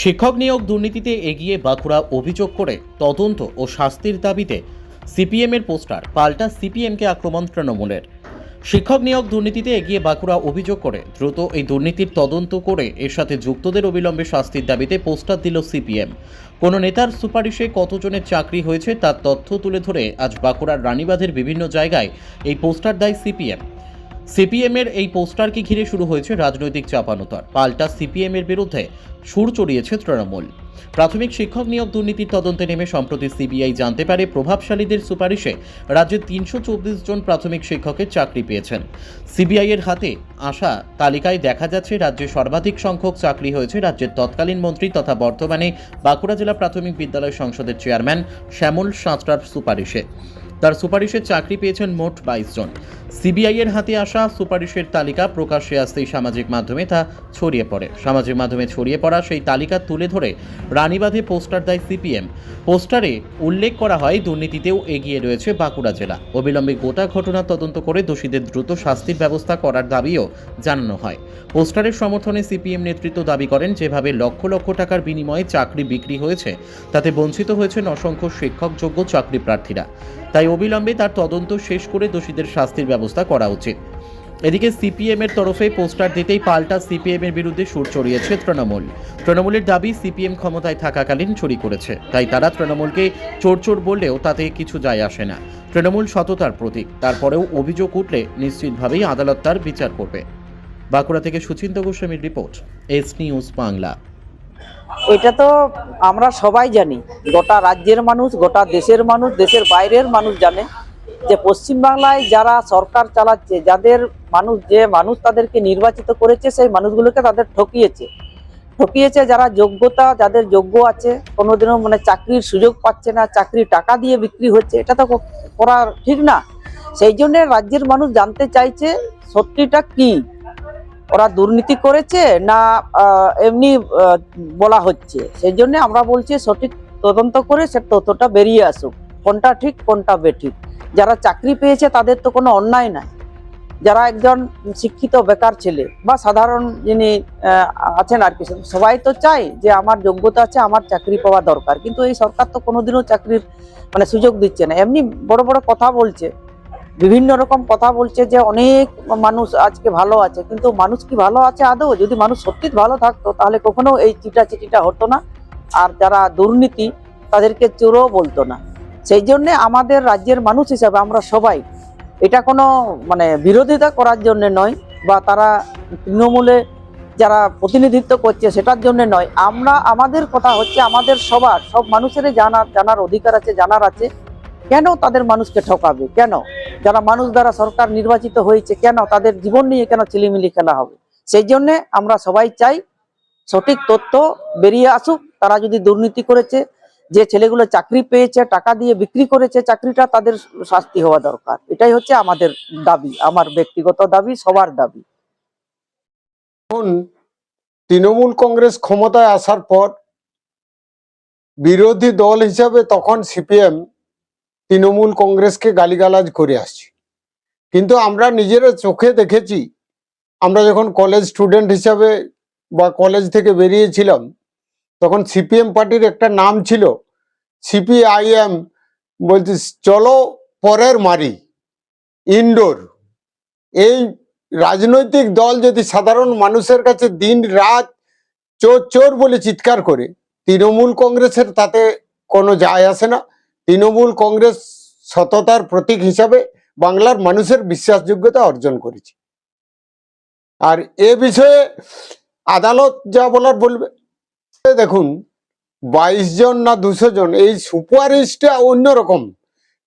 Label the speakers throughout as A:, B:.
A: শিক্ষক নিয়োগ দুর্নীতিতে এগিয়ে বাঁকুড়া অভিযোগ করে তদন্ত ও শাস্তির দাবিতে সিপিএমের পোস্টার পাল্টা সিপিএমকে আক্রমণ তৃণমূলের। শিক্ষক নিয়োগ দুর্নীতিতে এগিয়ে বাঁকুড়া অভিযোগ করে দ্রুত এই দুর্নীতির তদন্ত করে এর সাথে যুক্তদের অবিলম্বে শাস্তির দাবিতে পোস্টার দিল সিপিএম। কোনো নেতার সুপারিশে কতজনের চাকরি হয়েছে তার তথ্য তুলে ধরে আজ বাঁকুড়ার রানীবাঁধের বিভিন্ন জায়গায় এই পোস্টার দেয় সিপিএম। সিপিএমের এই পোস্টারকে ঘিরে শুরু হয়েছে রাজনৈতিক চাপানোতর? পাল্টা সিপিএমের বিরুদ্ধে সুর চড়িয়েছে তৃণমূল। প্রাথমিক শিক্ষক নিয়োগ দুর্নীতির তদন্তে নেমে সম্প্রতি সিবিআই জানতে পারে প্রভাবশালীদের সুপারিশে রাজ্যে তিনশো চব্বিশ জন প্রাথমিক শিক্ষকের চাকরি পেয়েছেন। সিবিআই এর হাতে আসা তালিকায় দেখা যাচ্ছে রাজ্যে সর্বাধিক সংখ্যক চাকরি হয়েছে রাজ্যের তৎকালীন মন্ত্রী তথা বর্তমানে বাঁকুড়া জেলা প্রাথমিক বিদ্যালয় সংসদের চেয়ারম্যান শ্যামল সাঁতরার সুপারিশে। তার সুপারিশে চাকরি পেয়েছেন মোট বাইশ জন। সিবিআই এর হাতে আসা সুপারিশের তালিকা প্রকাশ্যে আসতেই সামাজিক মাধ্যমে তা ছড়িয়ে পড়ে। সামাজিক মাধ্যমে ছড়িয়ে পড়া সেই তালিকা তুলে ধরে রানীবাঁধে পোস্টার দেয় সিপিএম। পোস্টারে উল্লেখ করা হয়, দুর্নীতিতেও এগিয়ে রয়েছে বাঁকুড়া জেলা। অবিলম্বে গোটা ঘটনা তদন্ত করে দোষীদের দ্রুত শাস্তির ব্যবস্থা করার দাবিও জানানো হয়। পোস্টারের সমর্থনে সিপিএম নেতৃত্ব দাবি করেন, যেভাবে লক্ষ লক্ষ টাকার বিনিময়ে চাকরি বিক্রি হয়েছে, তাতে বঞ্চিত হয়েছেন অসংখ্য শিক্ষকযোগ্য চাকরি প্রার্থীরা। তাই অবিলম্বে তার তদন্ত শেষ করে দোষীদের শাস্তির ব্যবস্থা করা উচিত। এদিকে সিপিএম এর তরফে পোস্টার দিতেই পাল্টা সিপিএম এর বিরুদ্ধে সুর চড়িয়েছে তৃণমূল। তৃণমূলের দাবি সিপিএম ক্ষমতায় থাকাকালীন চুরি করেছে। তাই তারা তৃণমূলকে চোর চোর বললেও তাতে কিছু যায় আসে না। তৃণমূল সততার প্রতীক। তারপরেও অভিযোগ উঠলে নিশ্চিতভাবেই আদালত তার বিচার করবে। বাঁকুড়া থেকে সুচিন্ত গোস্বামীর রিপোর্ট, এস নিউজ বাংলা।
B: এটা তো আমরা সবাই জানি। গোটা রাজ্যের মানুষ, গোটা দেশের মানুষ, দেশের বাইরের মানুষ জানে যে পশ্চিমবাংলায় যারা সরকার চালাচ্ছে, যাদের মানুষ, যে মানুষ তাদেরকে নির্বাচিত করেছে, সেই মানুষগুলোকে তাদের ঠকিয়েছে। ঠকিয়েছে যারা যোগ্যতা, যাদের যোগ্য আছে, কোনোদিনও মানে চাকরির সুযোগ পাচ্ছে না, চাকরি টাকা দিয়ে বিক্রি হচ্ছে, এটা তো করা ঠিক না। সেই জন্য রাজ্যের মানুষ জানতে চাইছে সত্যিটা কি। ওরা দুর্নীতি করেছে না এমনি বলা হচ্ছে। সেই জন্য আমরা বলছি সঠিক তদন্ত করে সে তথ্যটা বেরিয়ে আসুক। কোনটা ঠিক, কোনটা বেঠিক। যারা চাকরি পেয়েছে তাদের তো কোনো অন্যায় নাই। যারা একজন শিক্ষিত বেকার ছেলে বা সাধারণ যিনি আছেন আর কি, সবাই তো চায় যে আমার যোগ্যতা আছে, আমার চাকরি পাওয়া দরকার। কিন্তু এই সরকার তো কোনোদিনও চাকরির মানে সুযোগ দিচ্ছে না। এমনি বড় বড় কথা বলছে বিভিন্ন রকম কথা বলছে যে অনেক মানুষ আজকে ভালো আছে, কিন্তু মানুষ কি ভালো আছে আদৌ? যদি মানুষ সত্যি ভালো থাকতো, তাহলে কখনো এই চিটা চিটিটা হতো না। আর যারা দুর্নীতি, তাদেরকে চোরও বলতো না। সেই জন্য আমাদের রাজ্যের মানুষ হিসাবে আমরা সবাই, এটা কোনো মানে বিরোধিতা করার জন্য নয়, বা তারা তৃণমূলে যারা প্রতিনিধিত্ব করছে সেটার জন্য নয়। আমরা, আমাদের কথা হচ্ছে আমাদের সবার, সব মানুষেরই জানার জানার অধিকার আছে, জানার আছে। কেন তাদের মানুষকে ঠকাবে? কেন? যারা মানুষ দ্বারা সরকার নির্বাচিত হয়েছে কেন? তাদের জীবন নিয়ে কেন চিলিমিলি খেলা হবে? সেই জন্য আমরা সবাই চাই সঠিক তথ্য বেরিয়ে আসুক। তারা যদি দুর্নীতি করেছে, যে ছেলেগুলো চাকরি পেয়েছে, টাকা দিয়ে বিক্রি করেছে, চাকরিটা তাদের শাস্তি হওয়া দরকার। এটাই হচ্ছে আমাদের দাবি, আমার ব্যক্তিগত দাবি, সবার দাবি।
C: এখন তৃণমূল কংগ্রেস ক্ষমতায় আসার পর বিরোধী দল হিসাবে তখন সিপিএম তৃণমূল কংগ্রেসকে গালিগালাজ করে আসছি। কিন্তু আমরা নিজেরা চোখে দেখেছি, আমরা যখন কলেজ স্টুডেন্ট হিসাবে বা কলেজ থেকে বেরিয়েছিলাম, তখন সিপিএম পার্টির একটা নাম ছিল সিপিআইএম বলছে, চলো পরের মারি ইনডোর এই রাজনৈতিক দল যদি সাধারণ মানুষের কাছে দিন রাত চোর চোর বলে চিৎকার করে, তৃণমূল কংগ্রেসের তাতে কোনো যায় আসে না। তৃণমূল কংগ্রেস সততার প্রতীক হিসাবে বাংলার মানুষের বিশ্বাসযোগ্যতা অর্জন করেছে। আর এ বিষয়ে আদালত যা বলার বলবে দেখুন, বাইশ জন না দুশো জন, এই সুপারিশটা অন্যরকম।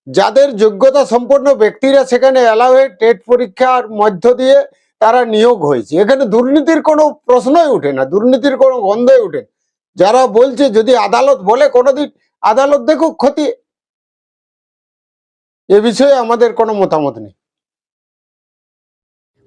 C: যাদের যোগ্যতা সম্পন্ন ব্যক্তিরা সেখানে অ্যালাওয়ে টেট পরীক্ষার মধ্য দিয়ে তারা নিয়োগ হয়েছে। এখানে দুর্নীতির কোনো প্রশ্নই ওঠে না, দুর্নীতির কোনো গন্ধই ওঠে যারা বলছে, যদি আদালত বলে, কোনোদিন আদালত দেখুক ক্ষতি এ বিষয়ে আমাদের কোনো মতামত নেই।